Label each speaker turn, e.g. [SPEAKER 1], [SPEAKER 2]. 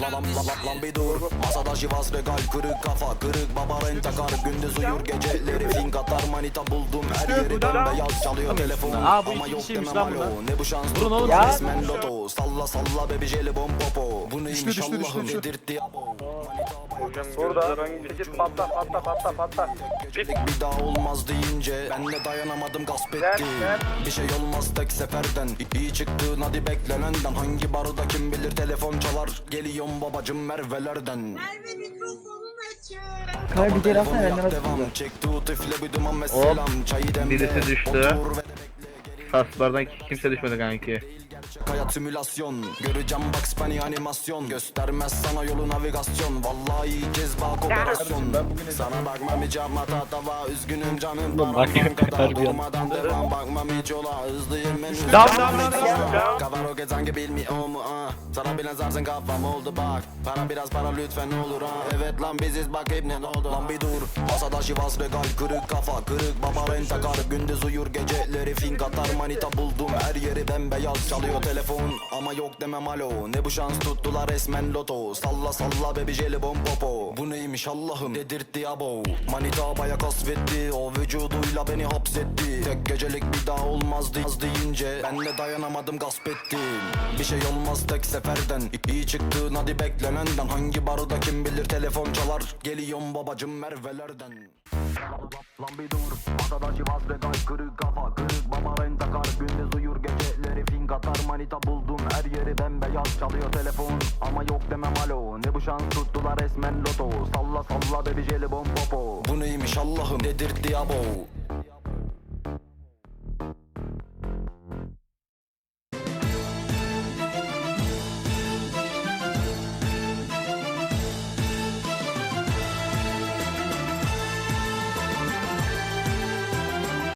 [SPEAKER 1] Lan lan lan bir dur. Masada şivas regal kırık kafa Kırık baba rentakar Gündüz uyur geceleri fink atar. Manita buldum Her yeri bembeyaz çalıyor. Telefon
[SPEAKER 2] Aa, bu
[SPEAKER 1] Ama yok demem alo. Ne bu şans
[SPEAKER 2] oğlum.
[SPEAKER 1] tuttu
[SPEAKER 2] Ya.
[SPEAKER 1] resmen loto. Salla salla bebi jelibon popo. Bu neymiş
[SPEAKER 3] düştü, düştü,
[SPEAKER 1] Allah'ım
[SPEAKER 4] Burada. Sekiz patla patla patla patla.
[SPEAKER 1] Bir daha olmaz deyince Ben de dayanamadım gasp
[SPEAKER 4] Gel,
[SPEAKER 1] ettim
[SPEAKER 4] gel.
[SPEAKER 1] Bir şey olmaz tek seferden İ- İyi çıktın hadi beklenenden Hangi barda kim bilir telefon çalar Geliyorum babacım Merve'lerden
[SPEAKER 5] Merve mikrofonun açık.
[SPEAKER 6] Kanka bir atsana
[SPEAKER 1] yak
[SPEAKER 6] benden
[SPEAKER 1] devam
[SPEAKER 6] atayım.
[SPEAKER 1] Çekti üfle bir duman ve selam Çayı demle
[SPEAKER 7] birisi düştü.
[SPEAKER 1] Otur ve de
[SPEAKER 7] Taslardan kimse düşmedi kanki.
[SPEAKER 1] Hayat simülasyon. Göreceğim Bugs Bunny animasyon. Göstermez sana yolu navigasyon. Vallahi iyi cezba kooperasyon Sana bakmam hiç yapma tatava Üzgünüm canım. Param
[SPEAKER 2] bak ya.
[SPEAKER 1] Durmadan devam. Bakmam hiç yola. Hızlıyım en hızlı
[SPEAKER 2] Down, down, down, down, down.
[SPEAKER 1] Kafan roket sanki bilmiyor mu? Ah. Sana bilen zarsın kafam oldu bak. Para biraz para lütfen olur ha Evet lan biziz. Bak hep ne oldu? Lan bir dur. Masada şivas regal kırık kafa Kırık baba rentakar Gündüz uyur geceleri fink atar manita buldum Her yeri bembeyaz. Çalıyor telefon Ama yok demem alo. Ne bu şans tuttular resmen loto. Salla salla bebi jelibon popo. Bu neymiş Allah'ım? Dedirtti abo. Manita baya kasvetti. O vücuduyla beni hapsetti. Tek gecelik bir daha olmaz di- az deyince Ben de dayanamadım gasp ettim. Bir şey olmaz tek seferden. İyi çıktın hadi beklenenden Hangi barda kim bilir telefon çalar? Geliyorum babacım Merve'lerden. Lan bir dur. Masada şivas regal kırık kafa Kırık geceleri fink atar manita buldum. Her yeri bembeyaz çalıyor telefon. Ama yok demem alo. Ne bu şans? Tuttular resmen loto. Salla salla bebi jelibon popo. Bu neymiş Allah'ım? Dedirtti abo